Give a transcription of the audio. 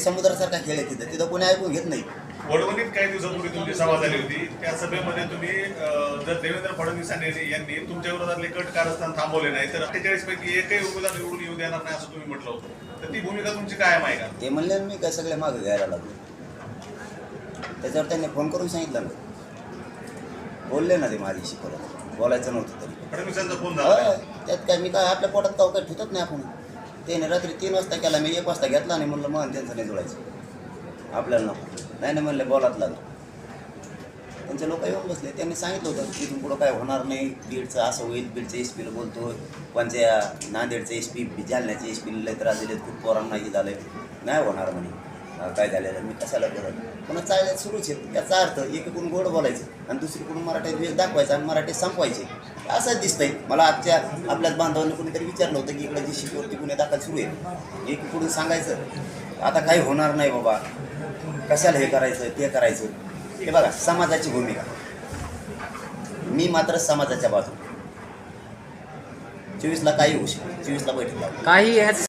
समुद्रासारखा खेळ आहे तिथं. तिथं कोणी ऐकून घेत नाही. वडवणीत काही दिवसापूर्वी तुमची सभा झाली होती. त्या सभेमध्ये तुम्ही जर देवेंद्र फडणवीस यांनी तुमच्या विरोधातले कट कारस्थान थांबवले नाही तर अठ्ठेचाळीस पैकी एकही उमेदवार निवडून येऊ देणार नाही असं तुम्ही म्हटलं होतं. तर ती भूमिका तुमची कायम आहे का? ते म्हणले मी काय सगळे मागं घ्यायला लागलो. त्याच्यावर त्यांनी फोन करून सांगितलं. ना बोलले ना ते माझ्याशी परत. बोलायचं नव्हतं तरी. फडणवीसांचा फोन झाला नाही. त्यात काय मी काय आपल्या पोटात काव काय ठेवत नाही आपण. त्याने रात्री तीन वाजता केला मी एक वाजता घेतला नाही म्हणलं मग त्यांचं नाही जोडायचं आपल्याला नको. नाही नाही म्हणले बोलात लागलं त्यांचे लोक येऊन बसले. त्यांनी सांगितलं होतं की पुढं काय होणार नाही. बीडचं असं होईल. बीडचं एस पीला बोलतो कोणत्या नांदेडचं एस पी जालन्याचं एस पीला लय त्रास दिलेत. खूप पोरांना हे झालं नाही होणार म्हणे. काय झालेलं? मी कशाला करत पुन्हा चालण्यात सुरूच आहे याचा अर्थ एकीकडून गोड बोलायचं आणि दुसरीकडून मराठीत वेळ दाखवायचा आणि मराठी संपवायचे. असंच दिसतंय. मला आजच्या आपल्याच बांधवांनी कोणीतरी विचारलं होतं की इकडे जी शिकवरती गुन्हे दाखल सुरू आहे एकीकडून सांगायचं आता काही होणार नाही बाबा. कशाला हे करायचं ते करायचं? हे बघा समाजाची भूमिका. मी मात्र समाजाच्या बाजू चोवीसला काही होऊ शकतो चोवीसला बैठक काही ह्याच